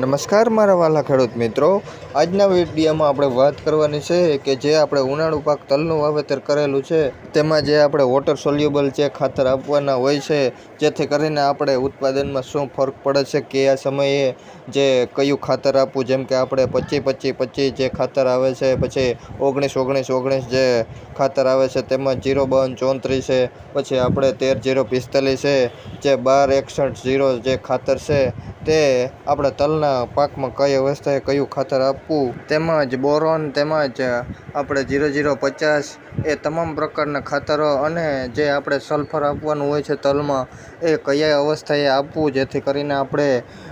નમસ્કાર મારા વાલા ખેડૂત મિત્રો. આજના વિડીયોમાં આપણે વાત કરવાની છે કે જે આપણે ઉનાળુ પાક તલનું વાવેતર કરેલું છે, તેમાં જે આપણે વોટર સોલ્યુબલ જે ખાતર આપવાના હોય છે, જેથી કરીને આપણે ઉત્પાદનમાં શું ફરક પડે છે કયા સમયે જે કયું ખાતર આપવું, જેમ કે આપણે પચીસ પચીસ પચીસ જે ખાતર આવે છે, પછી ઓગણીસ ઓગણીસ ઓગણીસ જે ખાતર આવે છે, તેમાં જીરો બાવન ચોત્રીસ છે, પછી આપણે તેર જીરો પિસ્તાલીસ છે, જે બાર એકસઠ જીરો જે ખાતર છે, તે આપણે તલના પાકમાં કઈ અવસ્થાએ કયું ખાતર આપવું તેમજ બોરોન તેમજ આપણે જીરો જીરો પચાસ એ તમામ પ્રકારના ખાતરો અને જે આપણે સલ્ફર આપવાનું હોય છે તલમાં, એ કયા અવસ્થાએ આપવું જેથી કરીને આપણે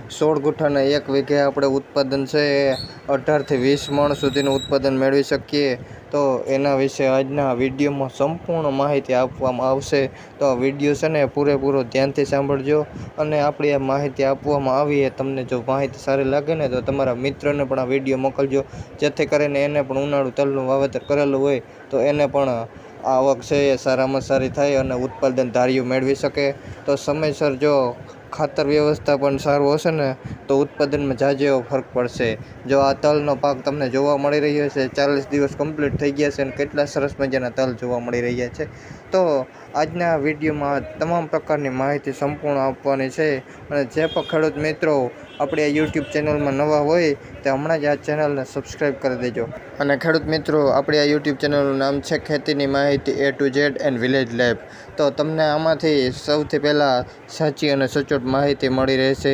સોળ ગુઠ્ઠાના એક વીઘે આપણે ઉત્પાદન છે એ અઢારથી વીસ મણ સુધીનું ઉત્પાદન મેળવી શકીએ. તો એના વિશે આજના વિડીયોમાં સંપૂર્ણ માહિતી આપવામાં આવશે. તો વીડિયો છે ને પૂરેપૂરો ધ્યાનથી સાંભળજો અને આપણી આ માહિતી આપવામાં આવી એ તમને જો માહિતી સારી લાગે ને તો તમારા મિત્રને પણ આ વીડિયો મોકલજો. જેથી કરીને એને પણ ઉનાળુ તલનું વાવેતર કરેલું હોય તો એને પણ આવક છે એ સારામાં સારી થાય અને ઉત્પાદન ધાર્યું મેળવી શકે. તો સમયસર જો ખાતર વ્યવસ્થા પણ સારું હશે ને, તો ઉત્પાદનમાં જાજો એવો ફરક પડશે. જો આ તલનો પાક તમને જોવા મળી રહ્યો છે, ચાલીસ દિવસ કમ્પ્લીટ થઈ ગયા છે અને કેટલા સરસ મજાના તલ જોવા મળી રહ્યા છે. તો આજના વિડીયોમાં તમામ પ્રકારની માહિતી સંપૂર્ણ આપવાની છે. અને જે પણ ખેડૂત મિત્રો આપણી આ યુટ્યુબ ચેનલમાં નવા હોય, તે હમણાં જ આ ચેનલને સબસ્ક્રાઈબ કરી દેજો. અને ખેડૂત મિત્રો, આપણી આ યુટ્યુબ ચેનલનું નામ છે ખેતીની માહિતી A to Z and village lab તો તમને આમાંથી સૌથી પહેલાં સાચી અને સચોટ માહિતી મળી રહેશે.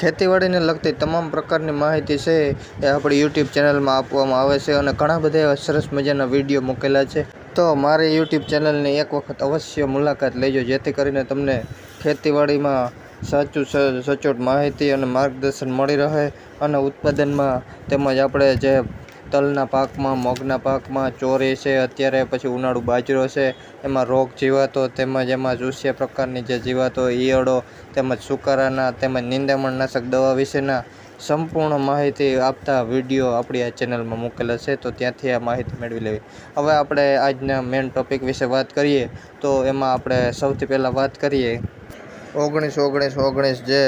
ખેતીવાડીને લગતી તમામ પ્રકારની માહિતી છે એ આપણી યુટ્યુબ ચેનલમાં આપવામાં આવે છે અને ઘણા બધા એવા સરસ મજાના વીડિયો મૂકેલા છે. તો મારી યુટ્યુબ ચેનલની એક વખત અવશ્ય મુલાકાત લેજો, જેથી કરીને તમને ખેતીવાડીમાં સાચું સચોટ માહિતી અને માર્ગદર્શન મળી રહે અને ઉત્પાદનમાં તેમજ આપણે જે તલના પાકમાં, મગના પાકમાં ચોરી છે, અત્યારે પછી ઉનાળુ બાજરો છે. એમાં રોગ જીવાતો તેમજ એમાં ચૂસ્ય પ્રકારની જે જીવાતો ઈયળો તેમજ સુકારાના તેમજ નિંદામણનાશક દવા વિશેના સંપૂર્ણ માહિતી આપતા વીડિયો આપણી આ ચેનલમાં મૂકેલા છે, તો ત્યાંથી આ માહિતી મેળવી લેવી. હવે આપણે આજના મેઇન ટોપિક વિશે વાત કરીએ, તો એમાં આપણે સૌથી પહેલાં વાત કરીએ. ઓગણીસ ઓગણીસ ઓગણીસ જે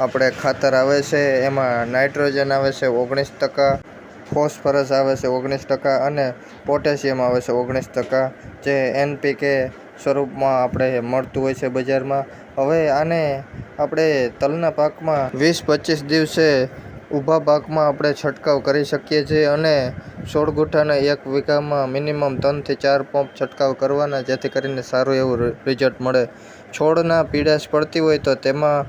આપણે ખાતર આવે છે, એમાં નાઇટ્રોજન આવે છે ઓગણીસ ટકા. ફોસ્ફરસ આવે છે ઓગણીસ ટકા અને પોટેશિયમ આવે છે ઓગણીસ ટકા, જે એનપીકે સ્વરૂપમાં આપણે મળતું હોય છે બજારમાં. હવે આને આપણે તલના પાકમાં વીસ પચીસ દિવસે ઊભા પાકમાં આપણે છંટકાવ કરી શકીએ છીએ અને સોળ ગુઠાના એક વીઘામાં મિનિમમ ત્રણથી ચાર પંપ છંટકાવ કરવાના, જેથી કરીને સારું એવું રિઝલ્ટ મળે. છોડના પીડાશ પડતી હોય તો તેમાં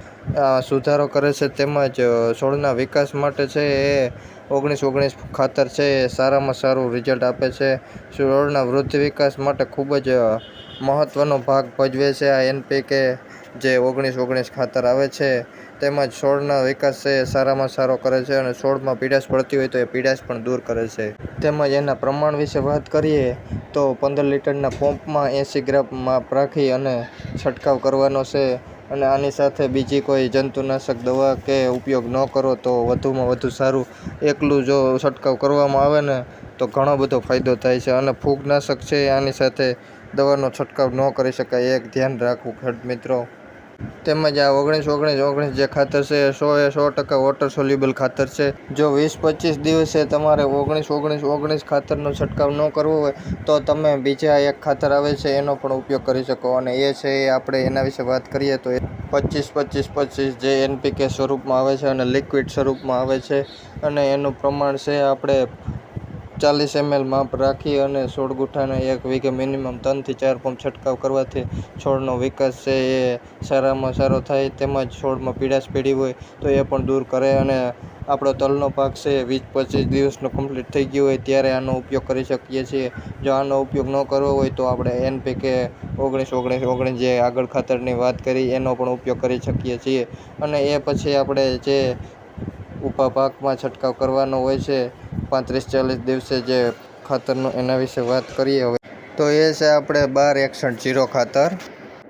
સુધારો કરે છે. તેમજ છોડના વિકાસ માટે છે એ ઓગણીસ ઓગણીસ ખાતર છે. એ સારામાં સારું રિઝલ્ટ આપે છે. સુરોળના વૃદ્ધિ વિકાસ માટે ખૂબ જ મહત્ત્વનો ભાગ ભજવે છે આ એનપીકે જે ઓગણીસ ઓગણીસ ખાતર આવે છે. તેમજ છોડના વિકાસ છે એ સારામાં સારો કરે છે અને છોડમાં પીડાશ પડતી હોય તો એ પીડાશ પણ દૂર કરે છે. તેમજ એના પ્રમાણ વિશે વાત કરીએ તો પંદર લીટરના પંપમાં એંસી ગ્રામમાં રાખી અને છંટકાવ કરવાનો છે. અને આની સાથે બીજી કોઈ જંતુનાશક દવા કે ઉપયોગ ન કરો તો વધુમાં વધુ સારું. એકલું જો છંટકાવ કરવામાં આવે ને, તો ઘણો બધો ફાયદો થાય છે. અને ફૂગનાશક છે, આની સાથે દવાનો છંટકાવ ન કરી શકાય. એક ધ્યાન રાખવું ખેડ મિત્રો. તેમજ આ ઓગણીસ ઓગણીસ ઓગણીસ જે ખાતર છે, એ સો એ સો ટકા વોટર સોલ્યુબલ ખાતર છે. જો વીસ પચીસ દિવસે તમારે ઓગણીસ ઓગણીસ ઓગણીસ ખાતરનો છંટકાવ ન કરવો હોય, તો તમે બીજા એક ખાતર આવે છે, એનો પણ ઉપયોગ કરી શકો. અને એ છે, એ આપણે એના વિશે વાત કરીએ તો એ પચીસ પચીસ પચીસ જે એનપીકે સ્વરૂપમાં આવે છે અને લિક્વિડ સ્વરૂપમાં આવે છે. અને એનું પ્રમાણ છે, આપણે ચાલીસ એમએલ માપ રાખી અને છોડ ગુઠાને એક વીઘે મિનિમમ ત્રણથી ચાર પંપ છંટકાવ કરવાથી છોડનો વિકાસ છે એ સારામાં સારો થાય તેમજ છોડમાં પીડાશ પીડી હોય તો એ પણ દૂર કરે અને આપણો તલનો પાક છે વીસ પચીસ દિવસનો કમ્પ્લીટ થઈ ગયો હોય ત્યારે આનો ઉપયોગ કરી શકીએ છીએ. જો આનો ઉપયોગ ન કરવો હોય તો આપણે એનપીકે ઓગણીસ ઓગણીસ ઓગણીસ જે આગળ ખાતરની વાત કરી એનો પણ ઉપયોગ કરી શકીએ છીએ. અને એ પછી આપણે જે ઊભા પાકમાં છંટકાવ કરવાનો હોય છે પાંત્રીસ ચાલીસ દિવસે જે ખાતરનો એના વિશે વાત કરીએ હવે. તો એ છે આપણે બાર એકસઠ જીરો ખાતર.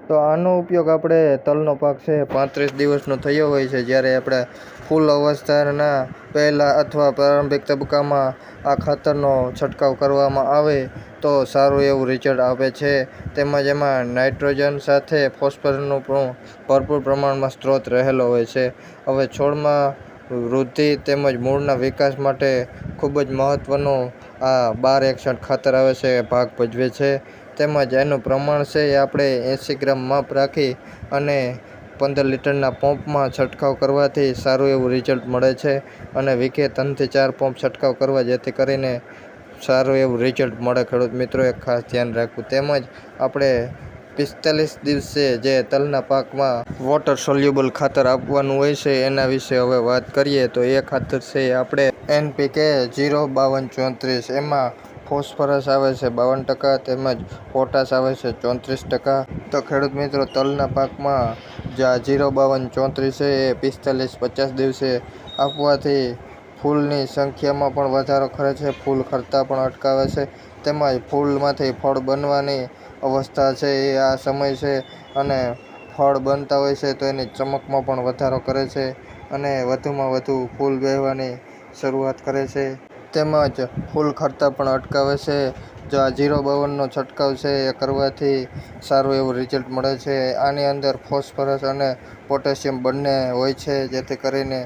તો આનો ઉપયોગ આપણે તલનો પાક છે પાંત્રીસ દિવસનો થયો હોય છે, જ્યારે આપણે ફૂલ અવસ્થાના પહેલાં અથવા પ્રારંભિક તબક્કામાં આ ખાતરનો છંટકાવ કરવામાં આવે તો સારું એવું રિઝલ્ટ આપે છે. તેમજ એમાં નાઇટ્રોજન સાથે ફોસ્ફરસનું ભરપૂર પ્રમાણમાં સ્ત્રોત રહેલો હોય છે. હવે છોડમાં વૃદ્ધિ તેમજ મૂળના વિકાસ માટે ખૂબ જ મહત્ત્વનું આ બાર એકસઠ ખાતર આવે છે ભાગ ભજવે છે. તેમજ એનું પ્રમાણ છે એ આપણે એંસી ગ્રામ માપ રાખી અને પંદર લીટરના પંપમાં છંટકાવ કરવાથી સારું એવું રિઝલ્ટ મળે છે અને વીઘે ત્રણથી ચાર પંપ છંટકાવ કરવા જેથી કરીને સારું એવું રિઝલ્ટ મળે. ખેડૂત મિત્રો એ ખાસ ધ્યાન રાખવું. તેમજ આપણે પિસ્તાલીસ દિવસે જે તલના પાકમાં વોટર સોલ્યુબલ ખાતર આપવાનું હોય છે, એના વિશે હવે વાત કરીએ તો એ ખાતર છે આપણે એનપીકે જીરો બાવન ચોત્રીસ. એમાં ફોસ્ફરસ આવે છે બાવન ટકા, તેમજ પોટાશ આવે છે ચોત્રીસ ટકા. તો ખેડૂત મિત્રો, તલના પાકમાં જે આ જીરો બાવન ચોત્રીસ છે, એ પિસ્તાલીસ પચાસ દિવસે આપવાથી ફૂલની સંખ્યામાં પણ વધારો કરે છે, ફૂલ ખરતા પણ અટકાવે છે. તેમજ ફૂલમાંથી ફળ બનવાની અવસ્થા છે, એ આ સમય છે અને ફળ બનતા હોય છે તો એની ચમકમાં પણ વધારો કરે છે અને વધુમાં વધુ ફૂલ વહેવાની શરૂઆત કરે છે. તેમજ ફૂલ ખરતા પણ અટકાવે છે. જો આ જીરો બાવનનો છંટકાવ છે, એ કરવાથી સારું એવું રિઝલ્ટ મળે છે. આની અંદર ફોસ્ફરસ અને પોટેશિયમ બંને હોય છે, જેથી કરીને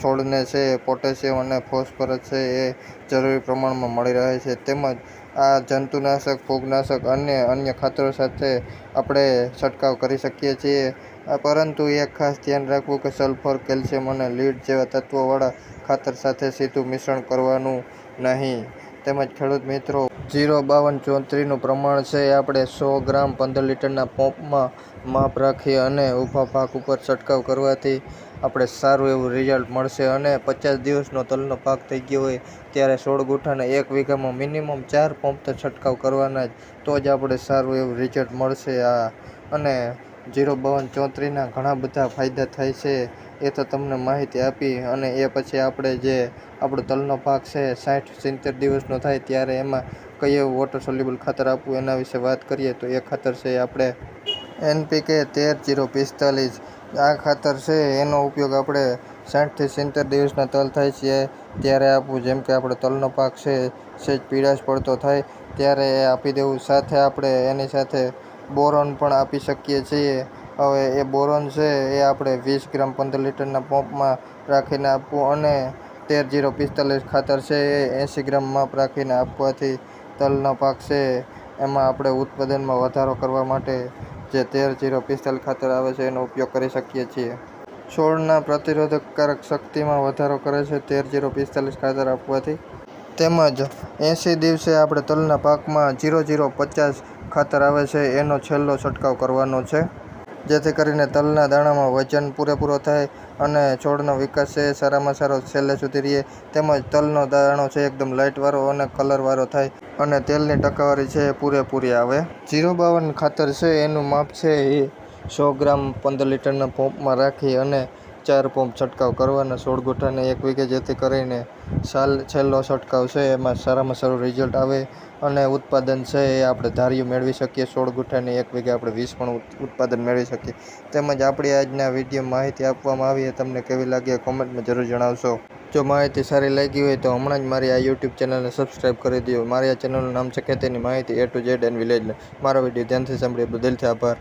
છોડને છે, પોટેશિયમ અને ફોસ્ફરસ છે, એ જરૂરી પ્રમાણમાં મળી રહે છે. તેમજ આ જંતુનાશક, ફૂગનાશક અને અન્ય ખાતરો સાથે આપણે છંટકાવ કરી શકીએ છીએ. પરંતુ એ ખાસ ધ્યાન રાખવું કે સલ્ફર, કેલ્શિયમ અને લીડ જેવા તત્વોવાળા ખાતર સાથે સીધું મિશ્રણ કરવાનું નહીં. તેમજ ખેડૂત મિત્રો, જીરો બાવન ચોત્રીસનું પ્રમાણ છે. એ આપણે સો ગ્રામ પંદર લીટરના પંપમાં માપ રાખી અને ઊભા પાક ઉપર છંટકાવ કરવાથી આપણે સારું એવું રિઝલ્ટ મળશે અને પચાસ દિવસનો તલનો પાક થઈ ગયો હોય ત્યારે સોળ ગુંઠાને એક વીઘામાં મિનિમમ ચાર પંપ તો છંટકાવ કરવાના જ. તો જ આપણે સારું એવું રિઝલ્ટ મળશે આ. અને જીરો બાવન ચોત્રીસના ઘણા બધા ફાયદા થાય છે. એ તો તમને માહિતી આપી અને એ પછી આપણે જે આપણો તલનો પાક છે, સાઠ સિત્તેર દિવસનો થાય ત્યારે એમાં કયું વોટર સોલ્યુબલ ખાતર આપવું એના વિશે વાત કરીએ તો એ ખાતર છે આપણે એનપીકે તેર જીરો પિસ્તાલીસ. આ ખાતર છે, એનો ઉપયોગ આપણે સાઠથી સિત્તેર દિવસના તલ થાય છે, ત્યારે આપવું જેમ કે આપણે તલનો પાક છે, સેજ પીળાશ પડતો થાય, ત્યારે એ આપી દેવું. સાથે આપણે એની સાથે બોરોન પણ આપી શકીએ છીએ. હવે એ બોરોન છે એ આપણે વીસ ગ્રામ પંદર લીટરના પંપમાં રાખીને આપવું અને તેર જીરો પિસ્તાલીસ ખાતર છે એ એંસી ગ્રામ માપ રાખીને આપવાથી તલનો પાક છે. એમાં આપણે ઉત્પાદનમાં વધારો કરવા માટે જે તેર જીરો પિસ્તાલીસ ખાતર આવે છે એનો ઉપયોગ કરી શકીએ છીએ. છોડના પ્રતિરોધકકારક શક્તિમાં વધારો કરે છે તેર જીરો પિસ્તાલીસ ખાતર આપવાથી. તેમજ એંસી દિવસે આપણે તલના પાકમાં જીરો જીરો પચાસ ખાતર આવે છે, એનો છેલ્લો છંટકાવ કરવાનો છે. જેથી કરીને તલના દાણામાં વજન પૂરેપૂરો થાય અને છોડનો વિકાસ છે, સારામાં સારો છેલ્લે સુધી રહે. તેમજ તલનો દાણો છે, એકદમ લાઇટવાળો અને કલરવાળો થાય અને તેલની ટકાવારી છે એ પૂરેપૂરી આવે. જીરો બાવન ખાતર છે, એનું માપ છે એ સો ગ્રામ પંદર લીટરના પંપમાં રાખી અને ચાર પંપ છંટકાવ કરવાના, સોળ ગોઠાને એક વીઘે જેથી કરીને સાલ છેલ્લો છંટકાવ છે, એમાં સારામાં સારું રિઝલ્ટ આવે અને ઉત્પાદન છે એ આપણે ધાર્યું મેળવી શકીએ. સોળ ગુઠાની એક વીઘે આપણે વીસ પણ ઉત્પાદન મેળવી શકીએ. તેમજ આપણી આજના વીડિયો માહિતી આપવામાં આવી તમને કેવી લાગી કોમેન્ટમાં જરૂર જણાવશો. જો માહિતી સારી લાગી હોય તો હમણાં જ મારી આ યુટ્યુબ ચેનલને સબસ્ક્રાઈબ કરી દો. મારી આ ચેનલનું નામ છે ખેતીની માહિતી A to Z and village મારો વીડિયો ધ્યાનથી સાંભળી બદલથી આભાર.